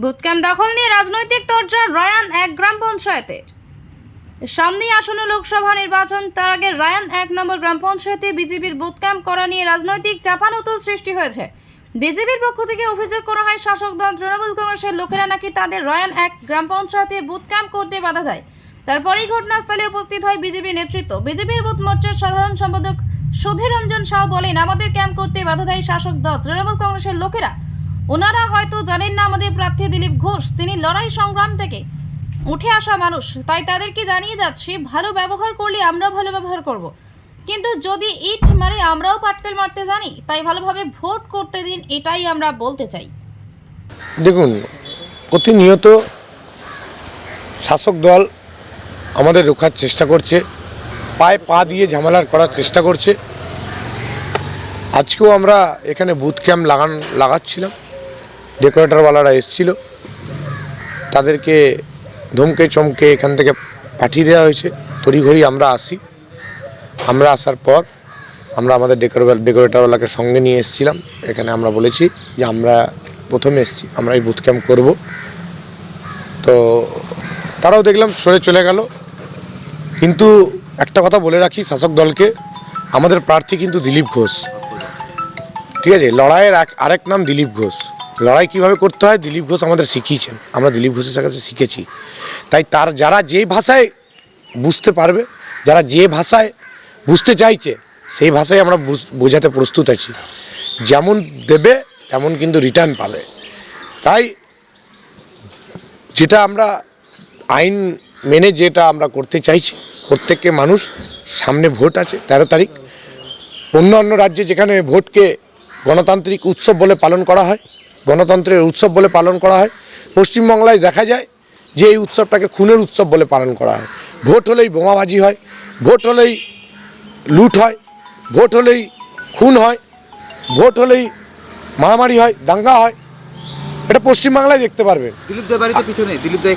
বুথক্যাম্প দখল নিয়ে রাজনৈতিক তরজা রায়ান এক গ্রাম পঞ্চায়েতের। সামনেই আসন্ন লোকসভা নির্বাচন, তার আগে রায়ান এক নম্বর গ্রাম পঞ্চায়েতে বিজেপির বুথ ক্যাম্প করা নিয়ে রাজনৈতিক চাপানুতোর সৃষ্টি হয়েছে। বিজেপির পক্ষ থেকে অভিযোগ করা হয়, শাসক দল তৃণমূল কংগ্রেসের লোকেরা নাকি তাদের রায়ান এক গ্রাম পঞ্চায়েতে বুথ ক্যাম্প করতে বাধা দেয়। তারপরেই ঘটনাস্থলে উপস্থিত হয় বিজেপি নেতৃত্ব। বিজেপির বুথ মোর্চার সাধারণ সম্পাদক সুধীর রঞ্জন সাউ বলেন, আমাদের ক্যাম্প করতে বাধা দেয় শাসক দল তৃণমূল কংগ্রেসের লোকেরা। ওনারা হয়তো জানেন না আমাদের প্রার্থী দিলীপ ঘোষ। তিনি লড়াই সংগ্রাম থেকে উঠে আসা মানুষ। তাই তাদেরকে জানিয়ে যাচ্ছি, ভালো ব্যবহার করলে আমরাও ভালো ব্যবহার করব। কিন্তু যদি ইট মারে, আমরাও পাটকেল মারতে জানি। তাই ভালোভাবে ভোট করতে দিন, এটাই আমরা বলতে চাই। দেখুন, প্রতিনিয়ত শাসক দল আমাদের রোখার চেষ্টা করছে, পায়ে পা দিয়ে ঝামেলার করার চেষ্টা করছে। আজকেও আমরা এখানে বুথ ক্যাম্প লাগান লাগাচ্ছিলাম। ডেকোরেটরওয়ালারা এসছিল। তাদেরকে ধমকে চমকে এখান থেকে পাঠিয়ে দেওয়া হয়েছে। তড়িঘড়ি আমরা আসি। আমরা আসার পর আমরা আমাদের ডেকোর ডেকোরেটরওয়ালাকে সঙ্গে নিয়ে এসেছিলাম। এখানে আমরা বলেছি যে আমরা প্রথমে এসেছি, আমরা এই বুথ ক্যাম্প করব। তো তারাও দেখলাম সরে চলে গেল। কিন্তু একটা কথা বলে রাখি শাসক দলকে, আমাদের প্রার্থী কিন্তু দিলীপ ঘোষ। ঠিক আছে, লড়াইয়ের আরেক নাম দিলীপ ঘোষ। লড়াই কীভাবে করতে হয়, দিলীপ ঘোষ আমাদের শিখিয়েছেন। আমরা দিলীপ ঘোষের কাছে শিখেছি। তাই তার যারা যে ভাষায় বুঝতে পারবে, যারা যে ভাষায় বুঝতে চাইছে, সেই ভাষায় আমরা বুঝ- বোঝাতে প্রস্তুত আছি। যেমন দেবে, তেমন কিন্তু রিটার্ন পাবে। তাই যেটা আমরা আইন মেনে যেটা আমরা করতে চাইছি, প্রত্যেককে মানুষ সামনে ভোট আছে, তেরো তারিখ। অন্য অন্য রাজ্যে যেখানে ভোটকে গণতান্ত্রিক উৎসব বলে পালন করা হয় গণতন্ত্রের উৎসব বলে পালন করা হয়। পশ্চিমবাংলায় দেখা যায় যে এই উৎসবটাকে খুনের উৎসব বলে পালন করা হয়। ভোট হলেই বোমাবাজি হয় ভোট হলেই লুট হয় ভোট হলেই খুন হয় ভোট হলেই মারামারি হয় দাঙ্গা হয়। এটা পশ্চিমবাংলায় দেখতে পারবেন বাড়িতে পিছনে তো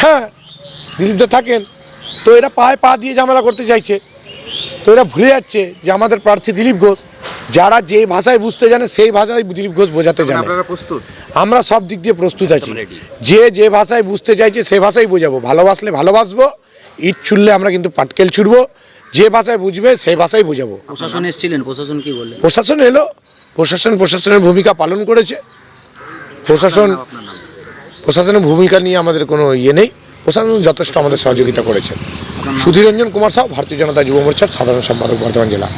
হ্যাঁ দিলীপদা থাকেন। তো এরা পায়ে পা দিয়ে ঝামেলা করতে চাইছে। তো এরা ভুলে যাচ্ছে যে আমাদের প্রার্থী দিলীপ ঘোষ যারা যে ভাষায় বুঝতে জানে সেই ভাষায় দিলীপ ঘোষ বোঝাতে জানে। আমরা সব দিক দিয়ে প্রস্তুত আছি। যে যে ভাষায় বুঝতে চাইছে সে ভাষাই বোঝাবো। ভালোবাসলে ভালোবাসবো ইট ছুড়লে আমরা কিন্তু পাটকেল ছুড়বো। যে ভাষায় বুঝবে সেই ভাষাই বোঝাবো। প্রশাসন এসেছিলেন প্রশাসন কি বললেন? প্রশাসন এলো। প্রশাসন প্রশাসনের ভূমিকা পালন করেছে। প্রশাসন প্রশাসনের ভূমিকা নিয়ে আমাদের কোনো ইয়ে নেই। প্রশাসন যথেষ্ট আমাদের সহযোগিতা করেছেন সুধীরঞ্জন কুমার সাহ ভারতীয় জনতা যুব মোর্চার সাধারণ সম্পাদক বর্ধমান জেলা।